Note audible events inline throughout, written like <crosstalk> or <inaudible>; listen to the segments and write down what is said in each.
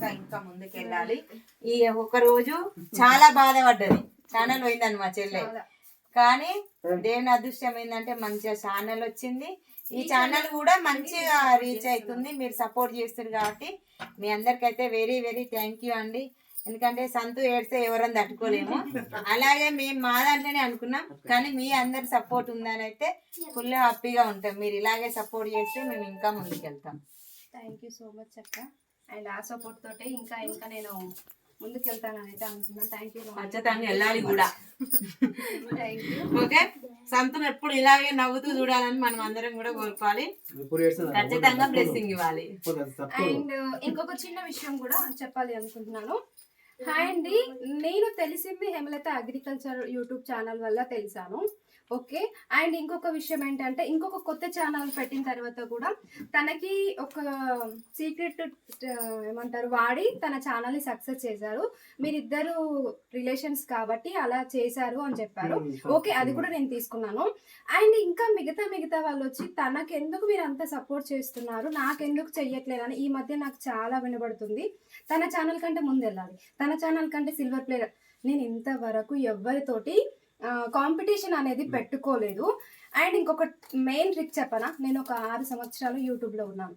ఇంకా ఇంకా ముందుకు వెళ్ళాలి ఈ ఒక రోజు చాలా బాధపడ్డది. ఛానల్ పోయిందని మా చెల్లె కానీ దేవుని అదృష్టం ఏంటంటే మంచిగా ఛానల్ వచ్చింది. ఈ ఛానల్ కూడా మంచిగా రీచ్ అవుతుంది. మీరు సపోర్ట్ చేస్తారు కాబట్టి మీ అందరికైతే వెరీ వెరీ థ్యాంక్ యూ అండి. ఎందుకంటే సంతు ఏడిస్తే ఎవరని తట్టుకోలేము. <laughs> అలాగే మేము మా దాంట్లోనే అనుకున్నాం. కానీ మీ అందరి సపోర్ట్ ఉందని అయితే ఫుల్ హ్యాపీగా ఉంటాం. మీరు ఇలాగే సపోర్ట్ చేస్తే మేము ఇంకా ముందుకు వెళ్తాం థ్యాంక్ యూ సో మచ్ అక్క. అండ్ ఆ సపోర్ట్ తోటే ఇంకా ఇంకా నేను ముందుకు వెళ్తానని అయితే అనుకున్నాను థ్యాంక్ యూ ఖచ్చితంగా వెళ్ళాలి కూడా. Thank you okay? సంతును ఎప్పుడు ఇలాగే నవ్వుతూ చూడాలని మనం అందరం కూడా కోరుకోవాలి? ఖచ్చితంగా బ్లెస్సింగ్ ఇవ్వాలి. అండ్ ఇంకొక చిన్న విషయం కూడా చెప్పాలి అనుకుంటున్నాను. హాయ్ అండి. నేను తెలిసింది హేమలత అగ్రికల్చర్ యూట్యూబ్ ఛానల్ వల్ల తెలిసాను. ఓకే. అండ్ ఇంకొక విషయం ఏంటంటే ఇంకొక కొత్త ఛానల్ పెట్టిన తర్వాత కూడా తనకి ఒక సీక్రెట్ ఏమంటారు వాడి తన ఛానల్ని సక్సెస్ చేశారు. మీరిద్దరు రిలేషన్స్ కాబట్టి అలా చేశారు అని చెప్పారు. ఓకే అది కూడా నేను తీసుకున్నాను. అండ్ ఇంకా మిగతా మిగతా వాళ్ళు వచ్చి తనకు ఎందుకు మీరు అంత సపోర్ట్ చేస్తున్నారు? నాకెందుకు చెయ్యట్లేదని ఈ మధ్య నాకు చాలా వినబడుతుంది. తన ఛానల్ కంటే ముందు వెళ్ళాలి తన ఛానల్ కంటే సిల్వర్ ప్లేయర్ నేను ఇంతవరకు ఎవరితోటి కాంపిటీషన్ అనేది పెట్టుకోలేదు అండ్ ఇంకొక మెయిన్ ట్రిక్ చెప్పనా నేను ఒక ఆరు సంవత్సరాలు యూట్యూబ్లో ఉన్నాను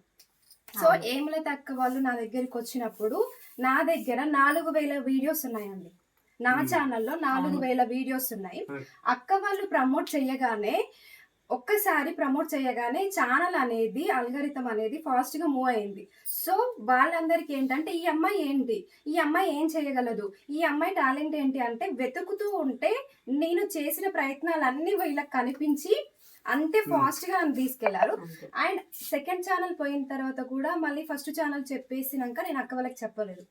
సో. ఏముల తక్క వాళ్ళు నా దగ్గరికి వచ్చినప్పుడు నా దగ్గర నాలుగు వేల వీడియోస్ ఉన్నాయండి నా Hmm. ఛానల్లో నాలుగు అవును. వేల వీడియోస్ ఉన్నాయి Hmm. అక్క వాళ్ళు ప్రమోట్ చేయగానే ఒక్కసారి ప్రమోట్ చేయగానే ఛానల్ అనేది అల్గరితం అనేది ఫాస్ట్గా మూవ్ అయింది. సో వాళ్ళందరికీ ఏంటంటే ఈ అమ్మాయి ఏంటి? ఈ అమ్మాయి ఏం చేయగలదు? ఈ అమ్మాయి టాలెంట్ ఏంటి అంటే వెతుకుతూ ఉంటే నేను చేసిన ప్రయత్నాలన్నీ వీళ్ళకి కనిపించి అంతే Hmm. ఫాస్ట్గా నన్ను తీసుకెళ్ళారు. అండ్ సెకండ్ ఛానల్ పోయిన తర్వాత కూడా మళ్ళీ ఫస్ట్ ఛానల్ చెప్పేసినాక నేను అక్క వాళ్ళకి చెప్పలేదు.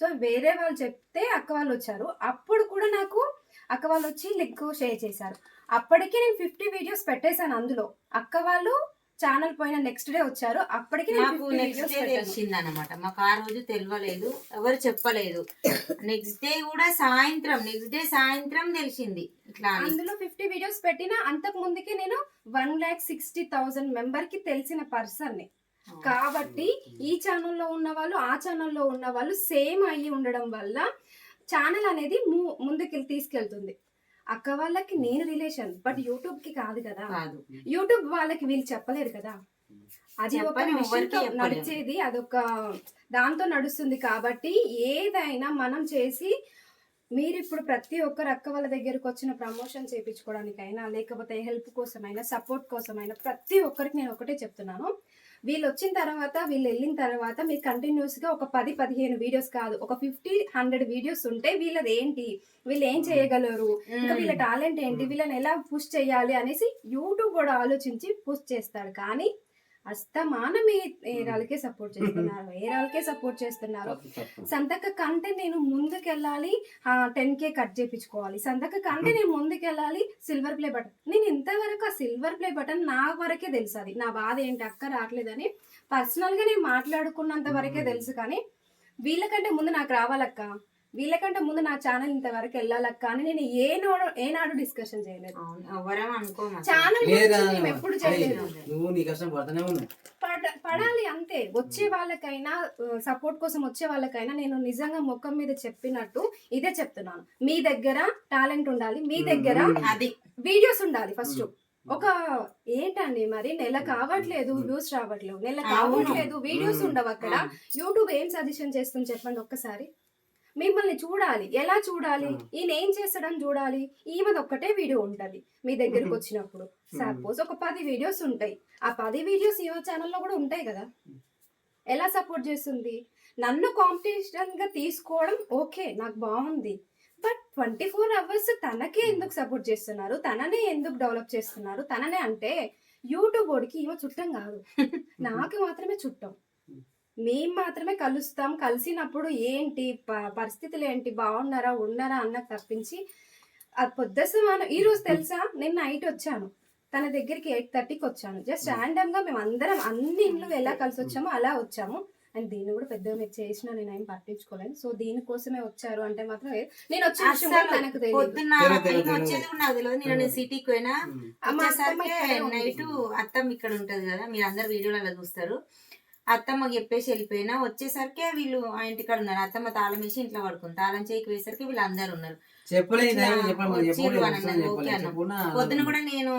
సో వేరే వాళ్ళు చెప్తే అక్క వాళ్ళు వచ్చారు. అప్పుడు కూడా నాకు అక్క వాళ్ళు వచ్చి లింక్ షేర్ చేశారు. అప్పటికి నేను ఫిఫ్టీ వీడియోస్ పెట్టేశాను అందులో. అక్క వాళ్ళు ఛానల్ పోయిన నెక్స్ట్ డే వచ్చారు. అప్పటికి 50 నెక్స్ట్ డే. తెలిసింది అనమాట మాకు ఆ రోజు తెలియలేదు. ఎవరు చెప్పలేదు. నెక్స్ట్ డే కూడా సాయంత్రం నెక్స్ట్ డే సాయంత్రం తెలిసింది. ఇట్లా అందులో ఫిఫ్టీ వీడియోస్ పెట్టిన అంతకు ముందుకే నేను వన్ ల్యాక్ సిక్స్టీ థౌసండ్ మెంబర్కి తెలిసిన పర్సన్ని. కాబట్టి ఈ ఛానల్లో ఉన్న వాళ్ళు ఆ ఛానల్లో ఉన్న వాళ్ళు సేమ్ అయ్యి ఉండడం వల్ల ఛానల్ అనేది ముందుకు తీసుకెళ్తుంది. అక్క వాళ్ళకి నేను రిలేషన్ బట్ యూట్యూబ్కి కాదు కదా. కాదు. యూట్యూబ్ వాళ్ళకి వీళ్ళు చెప్పలేరు కదా. అది ఒక. నడిచేది అదొక దాంతో నడుస్తుంది కాబట్టి ఏదైనా మనం చేసి మీరు ఇప్పుడు ప్రతి ఒక్కరు అక్క వాళ్ళ దగ్గరకు వచ్చిన ప్రమోషన్ చేయించుకోవడానికైనా లేకపోతే హెల్ప్ కోసమైనా సపోర్ట్ కోసమైనా ప్రతి ఒక్కరికి నేను ఒకటే చెప్తున్నాను. వీళ్ళు వచ్చిన తర్వాత వీళ్ళు వెళ్ళిన తర్వాత మీరు కంటిన్యూస్గా ఒక పది పదిహేను వీడియోస్ కాదు ఒక ఫిఫ్టీ హండ్రెడ్ వీడియోస్ ఉంటే వీళ్ళది ఏంటి వీళ్ళు ఏం చేయగలరు? ఇంకా వీళ్ళ టాలెంట్ ఏంటి? వీళ్ళని ఎలా పుష్ చేయాలి అనేసి యూట్యూబ్ కూడా ఆలోచించి పుష్ చేస్తాడు. కానీ అస్తమానం ఏరాలకే సపోర్ట్ చేస్తున్నారు ఏరాలకే సపోర్ట్ చేస్తున్నారు. సంతక కంటే నేను ముందుకెళ్ళాలి టెన్ కే కట్ చేయించుకోవాలి సంతక కంటే నేను ముందుకెళ్ళాలి సిల్వర్ ప్లే బటన్. నేను ఇంతవరకు ఆ సిల్వర్ ప్లే బటన్ నా వరకే తెలుసు అది. నా బాధ ఏంటి అక్క రావట్లేదని. పర్సనల్గా నేను మాట్లాడుకున్నంత వరకే తెలుసు కానీ వీళ్ళకంటే ముందు నాకు రావాలక్క? వీళ్ళకంటే ముందు నా ఛానల్ ఇంతవరకు వెళ్ళాలక్క అని నేను ఏనాడు ఏనాడు డిస్కషన్ చేయలేదు. ఛానల్ మేము ఎప్పుడు చేయలేదు. పడాలి అంతే. వచ్చే వాళ్ళకైనా సపోర్ట్ కోసం వచ్చే వాళ్ళకైనా నేను నిజంగా ముఖం మీద చెప్పినట్టు ఇదే చెప్తున్నాను. మీ దగ్గర టాలెంట్ ఉండాలి మీ దగ్గర అది. వీడియోస్ ఉండాలి ఫస్ట్ ఒక ఏంటండి మరి? నెల కావట్లేదు వ్యూస్ రావట్లేదు. నెల. కావట్లేదు వీడియోస్. ఉండవు అక్కడ. యూట్యూబ్ ఏం సజెషన్ చేస్తుంది చెప్పండి ఒక్కసారి? మిమ్మల్ని చూడాలి. ఎలా చూడాలి. ఈయన ఏం చేస్తాడని చూడాలి. ఈమెది ఒక్కటే వీడియో ఉంటది మీ దగ్గరకు వచ్చినప్పుడు. సపోజ్ ఒక పది వీడియోస్ ఉంటాయి. ఆ పది వీడియోస్ ఈ ఛానల్లో కూడా ఉంటాయి కదా? ఎలా సపోర్ట్ చేస్తుంది? నన్ను కాంపిటీషన్గా తీసుకోవడం ఓకే నాకు బాగుంది. బట్ ట్వంటీ ఫోర్ అవర్స్ తనకే ఎందుకు సపోర్ట్ చేస్తున్నారు? తననే ఎందుకు డెవలప్ చేస్తున్నారు? తననే అంటే యూట్యూబ్ వాడికి ఈమె చుట్టం కాదు. నాకు మాత్రమే చుట్టం. మేం మాత్రమే కలుస్తాం. కలిసినప్పుడు ఏంటి? ప- పరిస్థితులు ఏంటి బాగున్నారా ఉన్నారా? అన్న తప్పించి ఆ పొద్దుసమానం ఈ రోజు తెలుసా? నేను నైట్ వచ్చాను. తన దగ్గరికి ఎయిట్ థర్టీకి వచ్చాను. జస్ట్ ర్యాండమ్గా మేము అందరం అన్ని ఇండ్లు ఎలా కలిసి వచ్చామో అలా వచ్చాము. అండ్ దీన్ని కూడా పెద్దగా మీరు చేసినా నేను ఏం పట్టించుకోలేను సో దీనికోసమే వచ్చారు అంటే మాత్రం నేను విషయం కూడా తనకు తెలియదు. తెలియదు. సిటీకి పోయినా అత్తమ్మ. నైట్ అత్తం ఇక్కడ ఉంటది కదా మీరు అందరు వీడియోలలో చూస్తారు. అత్తమ్మకి చెప్పేసి వెళ్ళిపోయినా వచ్చేసరికి వీళ్ళు ఆ ఇంటికాడ ఉన్నారు. అత్తమ్మ తాళం వేసి ఇంట్లో పడుకుంది. తాళం చేయికి వేసరికి వీళ్ళు అందరు ఉన్నారు పొద్దున కూడా నేను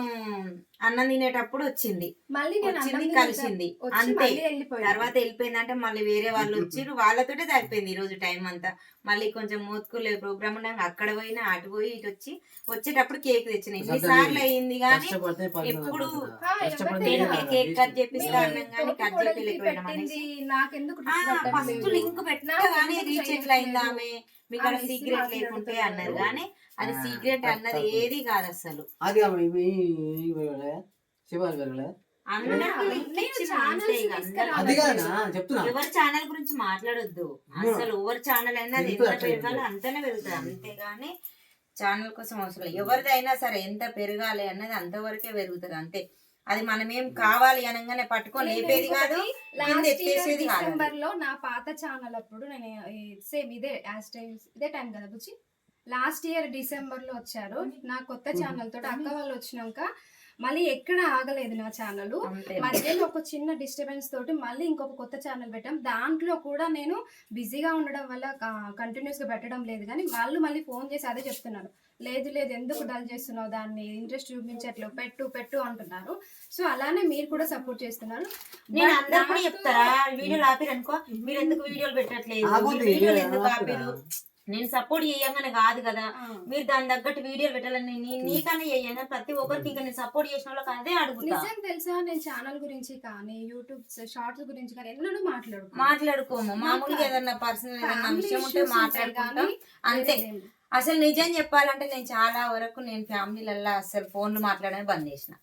అన్నం తినేటప్పుడు వచ్చింది మళ్ళీ నేను వచ్చింది అన్నం కలిసింది అంతే మళ్ళీ వెళ్ళిపోయింది. తర్వాత వెళ్ళిపోయిందంటే మళ్ళీ వేరే వాళ్ళు వచ్చిర్రు <laughs> వాళ్ళతోటే సరిపోయింది ఈ రోజు టైం అంతా మళ్ళీ కొంచెం మోత్కులే ప్రోగ్రామ్ ఉండగా అక్కడ పోయినా అటు పోయి ఇటు వచ్చి వచ్చేటప్పుడు కేక్ తెచ్చిన ఎన్ని సార్లు అయింది కానీ ఎప్పుడు. Cake cut. చేపిస్తా అన్నాం కానీ కట్ నాకెందుకు ఫస్ట్? లింక్ పెట్టగానే నాకు రీచ్ ఎట్లా అయిందా చేయట్లేదు? ఆమె మీకు అక్కడ అనేసి సీక్రెట్ లేకుంటే. అన్నారు కానీ అది సీక్రెట్ అన్నది. ఏది కాదు అసలు. అది అది ఎవరి ఛానల్ గురించి మాట్లాడొద్దు. అసలు ఎవరి ఛానల్ అయినా అది ఎంత పెరగాలో అంతనే పెరుగుతుంది. అంతేగాని ఛానల్ కోసం అవసరం. ఎవరిదైనా సరే ఎంత పెరగాలి అన్నది అంతవరకే పెరుగుతుంది. అంతే. అది మనం ఏం కావాలి అనగానే పట్టుకొని లేపేది కాదు లాస్ట్ ఎత్తేసేది. డిసెంబర్లో నా పాత ఛానల్ అప్పుడు నేను సేమ్ ఇదే యాజ్ టైమ్స్ ఇదే టైం కదా బుచ్చి లాస్ట్ ఇయర్ డిసెంబర్లో వచ్చారు నా కొత్త ఛానల్ తోటి అక్క వాళ్ళు వచ్చినాక మళ్ళీ ఎక్కడ ఆగలేదు నా ఛానల్ మధ్యలో ఒక చిన్న డిస్టర్బెన్స్ తోటి మళ్ళీ ఇంకొక కొత్త ఛానల్ పెట్టాం. దాంట్లో కూడా నేను బిజీగా ఉండడం వల్ల కంటిన్యూస్గా పెట్టడం లేదు కానీ వాళ్ళు మళ్ళీ ఫోన్ చేసి అదే చెప్తున్నారు. లేదు లేదు ఎందుకు డల్ చేస్తున్నావు? దాన్ని ఇంట్రెస్ట్ చూపించట్లేదు. పెట్టు పెట్టు అంటున్నారు. సో అలానే మీరు కూడా సపోర్ట్ చేస్తున్నారు. నేను అందరు కూడా చెప్తారా? వీడియోలు ఆపిరు అనుకో మీరు ఎందుకు వీడియోలు పెట్టట్లేదు? వీడియోలు ఎందుకు ఆపురా. నేను సపోర్ట్ చేయగానే కాదు కదా. మీరు దాని తగ్గట్టు వీడియోలు పెట్టాలని నీ- నీకన్నా చేయను ప్రతి ఒక్కరికి ఇంకా నేను సపోర్ట్ చేసిన వాళ్ళకి అదే అడుగుతా. నిజం తెలుసా? నేను ఛానల్ గురించి కానీ యూట్యూబ్ షార్ట్స్ గురించి కానీ ఎన్నడూ మాట్లాడు మాట్లాడుకోము. మామూలుగా ఏదన్నా పర్సనల్ ఏదన్నా విషయం ఉంటే మాట్లాడుకుంటాం. అంతే. అసలు నిజం చెప్పాలంటే నేను చాలా వరకు నేను ఫ్యామిలీలల్లో అసలు ఫోన్లు మాట్లాడని బంద్ చేసిన.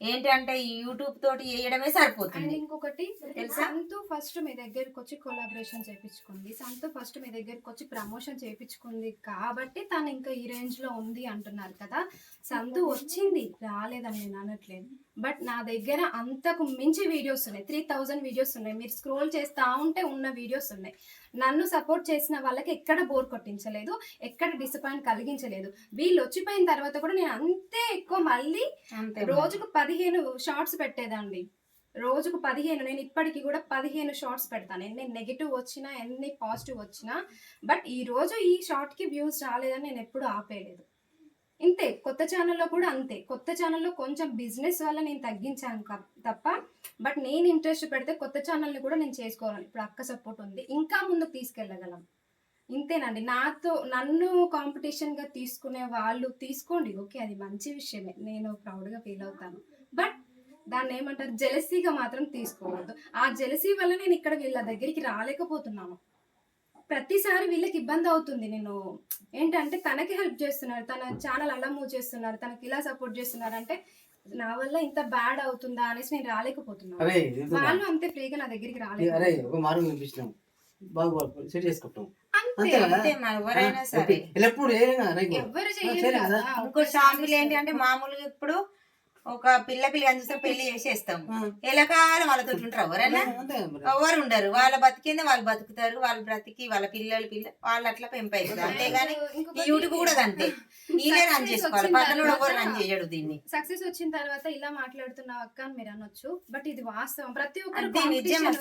ఏంటంటే ఈ యూట్యూబ్ తోటి చేయడమే అండ్ సరిపోతుంది ఇంకొకటి తెలుసా? సంతు ఫస్ట్ మీ దగ్గరకు వచ్చి కొలాబరేషన్ చేయించుకుంది సంతు ఫస్ట్ మీ దగ్గరకు వచ్చి ప్రమోషన్ చేయించుకుంది కాబట్టి తను ఇంకా ఈ రేంజ్లో ఉంది అంటున్నారు కదా. సంతు వచ్చింది రాలేదని నేను అనట్లేదు. బట్ నా దగ్గర అంతకు మించి వీడియోస్ ఉన్నాయి. త్రీ థౌజండ్ వీడియోస్ ఉన్నాయి. మీరు స్క్రోల్ చేస్తా ఉంటే ఉన్న వీడియోస్ ఉన్నాయి. నన్ను సపోర్ట్ చేసిన వాళ్ళకి ఎక్కడ బోర్ కొట్టించలేదు ఎక్కడ డిసప్పాయింట్ కలిగించలేదు. వీళ్ళు వచ్చిపోయిన తర్వాత కూడా నేను అంతే ఎక్కువ మళ్ళీ రోజుకు పదిహేను షార్ట్స్ పెట్టేదండి రోజుకు పదిహేను నేను ఇప్పటికి కూడా పదిహేను షార్ట్స్ పెడతాను. ఎన్ని నెగిటివ్ వచ్చినా ఎన్ని పాజిటివ్ వచ్చినా. బట్ ఈ రోజు ఈ షార్ట్కి వ్యూస్ రాలేదని నేను ఎప్పుడు ఆపేయలేదు. ఇంతే కొత్త ఛానల్లో కూడా అంతే. కొత్త ఛానల్లో కొంచెం బిజినెస్ వల్ల నేను తగ్గించాను తప్ప బట్ నేను ఇంట్రెస్ట్ పెడితే కొత్త ఛానల్ని కూడా నేను చేసుకోవాలి. ఇప్పుడు అక్క సపోర్ట్ ఉంది. ఇంకా ముందుకు తీసుకెళ్ళగలం. ఇంతేనండి. నాతో నన్ను కాంపిటీషన్గా తీసుకునే వాళ్ళు తీసుకోండి. ఓకే అది మంచి విషయమే. నేను ప్రౌడ్గా ఫీల్ అవుతాను. బట్ దాన్ని ఏమంటారు? జెలసీగా మాత్రం తీసుకోవద్దు. ఆ జెలసీ వల్ల నేను ఇక్కడ వీళ్ళ దగ్గరికి రాలేకపోతున్నాను. ప్రతిసారి వీళ్ళకి ఇబ్బంది అవుతుంది. నేను ఏంటంటే తనకి హెల్ప్ చేస్తున్నారు. తన ఛానల్ అలా మూవ్ చేస్తున్నారు. తనకి ఇలా సపోర్ట్ చేస్తున్నారు. అంటే నా వల్ల ఇంత బ్యాడ్ అవుతుందా అనేసి నేను రాలేకపోతున్నాను? వాళ్ళు అంతే ఫ్రీగా నా దగ్గరికి అరే రాలేదు. ఒక మార్గం బాగా సెట్ చేసుకుంటాం. ఎవరైనా సరే. ఎప్పుడు ఎవ్వరు చేయలేదు ఇంకో షాంపులు ఏంటి అంటే మామూలుగా ఇప్పుడు ఒక పిల్ల పిల్ల చూస్తే <laughs> పెళ్ళి చేసేస్తాం. ఎలకాలం వాళ్ళతో ఉంటారు ఎవరైనా అంతే మరి. ఎవరు ఉండరు. వాళ్ళ బతికిందే వాళ్ళు బతుకుతారు. వాళ్ళ బ్రతికి వాళ్ళ పిల్లలు పిల్ల వాళ్ళు అట్లా పెంపైతారు అంతేగాని ఈ యూట్యూబ్ కూడా అంతే. <laughs> <laughs> ఈయనే రన్ చేసుకోవాలి. పక్కన ఎవరు రన్ చేయడు దీన్ని. సక్సెస్ వచ్చిన తర్వాత ఇలా మాట్లాడుతున్నావు అక్క అని మీరు అనొచ్చు. బట్ ఇది వాస్తవం. ప్రతి ఒక్కరు.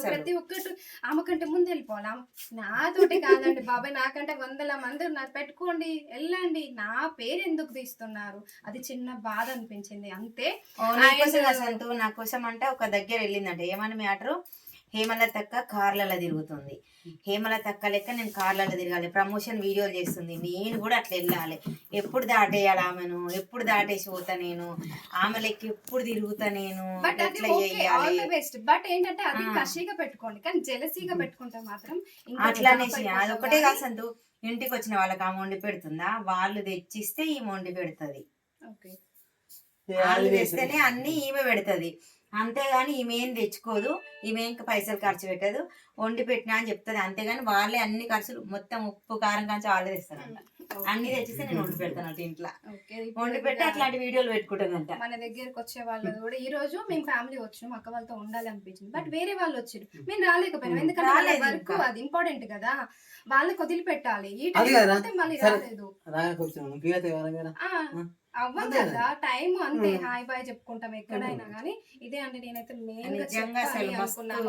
ప్రతి ఒక్కరు ఆమె కంటే ముందు వెళ్ళిపోవాలి. నాతోటి కాదండి బాబాయ్. నాకంటే వందల మంది నాకు పెట్టుకోండి. వెళ్ళండి. నా పేరు ఎందుకు తీస్తున్నారు? అది చిన్న బాధ అనిపించింది. అంతే. నీకోసం అసలు నా కోసం అంటే ఒక దగ్గర వెళ్ళిందంట. ఏమని మ్యాటర్? హేమలతక్క కార్లలో తిరుగుతుంది. హేమలతక్క లెక్క నేను కార్లలో తిరగాలి. ప్రమోషన్ వీడియోలు చేస్తుంది. నేను కూడా అట్లా వెళ్ళాలి. ఎప్పుడు దాటేయాలి ఆమెను? ఎప్పుడు దాటేసి పోతా నేను? ఆమె లెక్క ఎప్పుడు తిరుగుతా నేను? బెస్ట్ బట్ ఏంటంటే అది. కషిగా పెట్టుకోండి. కానీ జెలసీగా పెట్టుకుంటే మాత్రం ఇంకా అట్లా drop అనేసి అయిపోతాం అదొకటే కాదు సంతు. ఇంటికి వచ్చిన వాళ్ళకి ఆమె వండి పెడుతుందా? వాళ్ళు తెచ్చిస్తే ఈమె వండి పెడుతుంది. ఓకే వాళ్ళు తెస్తేనే అన్ని ఈమె పెడుతుంది. అంతేగాని ఈమె ఏం తెచ్చుకోదు. ఈమె ఇంకా పైసలు ఖర్చు పెట్టదు. వండి పెట్టినా అని చెప్తుంది. అంతేగాని వాళ్ళే అన్ని ఖర్చులు మొత్తం ఉప్పు కారం కాంచి వాళ్ళే తెస్తారంట. అన్ని తెచ్చిస్తే నేను వండి పెడతాను ఇంట్లో. వండి పెట్టి అట్లాంటి వీడియోలు పెట్టుకుంటుందంట మన దగ్గరకు వచ్చే వాళ్ళు కూడా ఈ రోజు మేము ఫ్యామిలీ వచ్చినాం అక్క వాళ్ళతో ఉండాలి అనిపించింది. బట్ వేరే వాళ్ళు వచ్చారు. మేము రాలేకపోయినాం. ఎందుకంటే వర్క్. అది ఇంపార్టెంట్ కదా. వాళ్ళకి వదిలిపెట్టాలి. ఈ టైం మళ్ళీ. రాలేదు. అవ్వదు? కదా టైం అంతే. హాయ్ బాయ్ చెప్పుకుంటాం ఎక్కడైనా కానీ ఇదే అంటే నేనైతే మెయిన్గా చెప్పాలి అనుకున్నాను.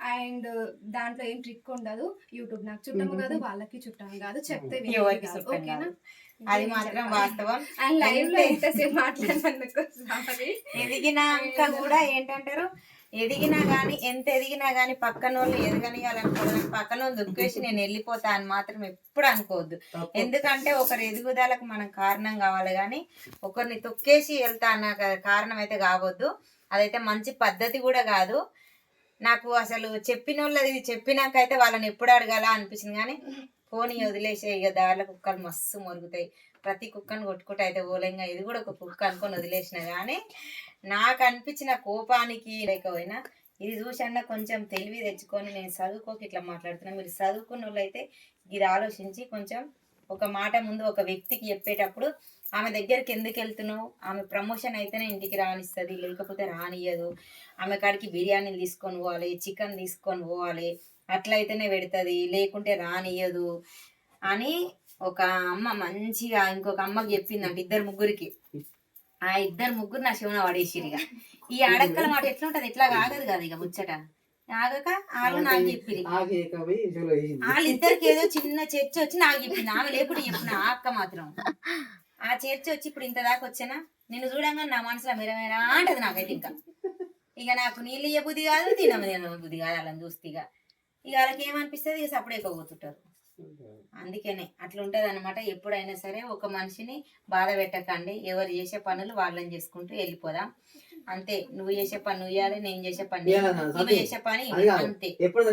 అండ్ దాంట్లో ఏం ట్రిక్ ఉండదు. యూట్యూబ్ నాకు చుట్టం కాదు వాళ్ళకి చుట్టం కాదు. చెప్తే ఓకేనా. అది మాత్రం వాస్తవం. అండ్ లైవ్లో ఎంత- ఎంతసేపు మాట్లాడినందుకు. ఎదిగినాక కూడా ఏంటంటారు? ఎదిగినా గానీ ఎంత ఎదిగినా గానీ పక్కన వాళ్ళు ఎదగనియాలనుకోవాలి పక్కన వాళ్ళు దుక్కేసి నేను వెళ్ళిపోతా అని మాత్రం ఎప్పుడు అనుకోవద్దు. ఎందుకంటే ఒకరి ఎదుగుదలకు మనం కారణం కావాలి కానీ ఒకరిని తొక్కేసి వెళ్తా అన్న కారణం అయితే కావద్దు. అదైతే మంచి పద్ధతి కూడా కాదు. నాకు అసలు చెప్పిన వాళ్ళది చెప్పినాకైతే వాళ్ళని ఎప్పుడు అడగాల అనిపించింది కానీ పోనీ వదిలేసే ఇక దారిలో కుక్కలు మస్తు మొరుగుతాయి. ప్రతి కుక్కను కొట్టుకుంటే అయితే ఓలంగా ఇది కూడా ఒక కుక్క అనుకొని వదిలేసిన కానీ నాకు అనిపించిన కోపానికి లేకపోయినా ఇది చూసన్నా కొంచెం తెలివి తెచ్చుకొని నేను చదువుకోక ఇట్లా మాట్లాడుతున్నా. మీరు చదువుకున్న వాళ్ళు అయితే ఇది ఆలోచించి కొంచెం ఒక మాట ముందు ఒక వ్యక్తికి చెప్పేటప్పుడు ఆమె దగ్గరికి ఎందుకు వెళ్తున్నావు? ఆమె ప్రమోషన్ అయితేనే ఇంటికి రానిస్తుంది లేకపోతే రానియదు ఆమె కాడికి బిర్యానీలు తీసుకొని పోవాలి చికెన్ తీసుకొని పోవాలి అట్లయితేనే పెడుతుంది లేకుంటే రానియదు అని ఒక అమ్మ మంచిగా ఇంకొక అమ్మకి చెప్పిందంట ఇద్దరు ముగ్గురికి. ఆ ఇద్దరు ముగ్గురు నా శివన పడేసిరిగా ఈ అడక్కల మాట ఎట్లా ఉంటది ఇట్లా ఆగదు కదా ఇక ముచ్చట. ఆగక వాళ్ళు నాకు వేసింది. వాళ్ళిద్దరికి ఏదో చిన్న చర్చ వచ్చి నాకు చెప్పింది. ఆమె లేకుండా చెప్పిన ఆ అక్క మాత్రం. ఆ చర్చ వచ్చి ఇప్పుడు ఇంత దాకా వచ్చానా? నిన్ను చూడంగా నా మనసులో మెరమేరా అంటది నాకైతే ఇంకా. ఇక నాకు నీళ్ళు ఇయ్య బుద్ధి కాదు తినమ తిన బుద్ధి కాదు అలా చూస్తే ఇక. ఇక వాళ్ళకి ఏమనిపిస్తుంది ఇక సపడే పోతుంటారు అందుకనే అట్లా ఉంటది అనమాట ఎప్పుడైనా సరే ఒక మనిషిని బాధ పెట్టకండి. ఎవరు చేసే పనులు వాళ్ళని చేసుకుంటూ వెళ్ళిపోదాం. అంతే. నువ్వు చేసే పని నువ్వు చేయాలి నేను చేసే పని నువ్వు. చేసే పని. అంతే. ఎప్పుడు